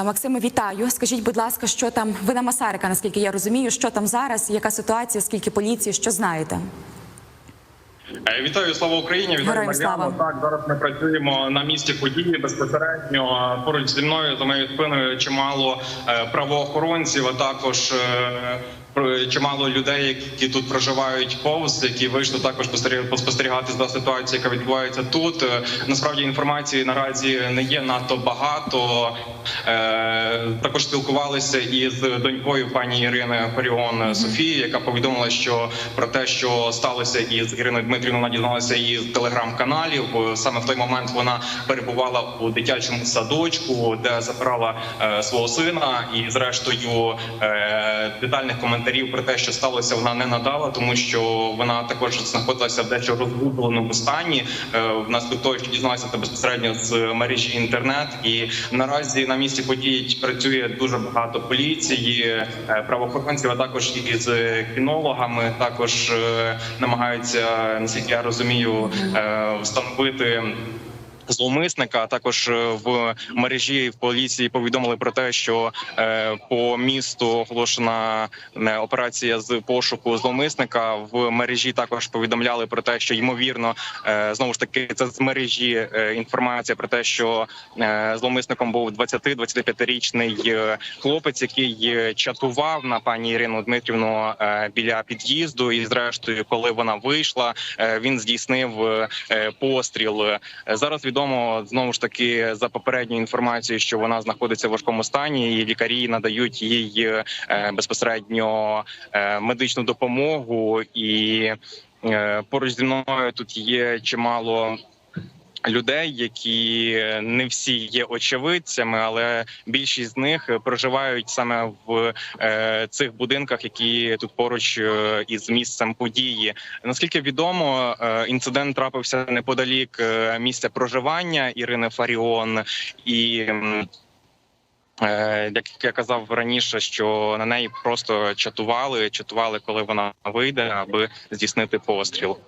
Е, Максиме, вітаю. Скажіть, будь ласка, що там ви на Масарика, наскільки я розумію, що там зараз, яка ситуація, скільки поліції, що знаєте? Е, Вітаю, слава Україні! Вітаю Героям Мар'яно. слава. Так, зараз ми працюємо на місці події безпосередньо. Поруч зі мною за моєю спиною чимало е, правоохоронців, а також чимало людей, які тут проживають повз, які вийшли також спостерігати поспостерігати за ситуацією, яка відбувається тут. Е, Насправді інформації наразі не є надто багато. Е, Також спілкувалися із донькою пані Ірини Фаріон Софії, яка повідомила, що про те, що сталося із Іриною Дмитрівною, вона дізналася із телеграм-каналів. Саме в той момент вона перебувала у дитячому садочку, де забирала е, свого сина, і зрештою е, детальних коментарів про те, що сталося, вона не надала, тому що вона також знаходилася в дещо розгубленому стані. Е, Внаслідок того, що дізналася це безпосередньо з мережі інтернет, і наразі на місці події працює дуже багато поліції, е, правоохоронців, а також із кінологами. Також е, намагаються, наскільки я розумію, встановити. Зловмисника також е, в мережі в поліції повідомили про те, що е, по місту оголошена е, операція з пошуку зловмисника. В мережі також повідомляли про те, що ймовірно знову ж таки це з мережі інформація про те, що зловмисником був 20-25-річний е, хлопець, який чатував на пані Ірину Дмитрівну біля під'їзду. І зрештою, коли вона вийшла, він здійснив постріл. Зараз відомо знову ж таки за попередньою інформацією, що вона знаходиться в важкому стані, і лікарі надають їй е, безпосередньо е, медичну допомогу. І е, поруч зі мною тут є чимало. Людей, які не всі є очевидцями, але більшість з них проживають саме в е, цих будинках, які тут поруч е, із місцем події. Наскільки відомо, е, інцидент трапився неподалік місця проживання Ірини Фаріон, і як я казав раніше, що на неї просто чатували, чатували, коли вона вийде, аби здійснити постріл.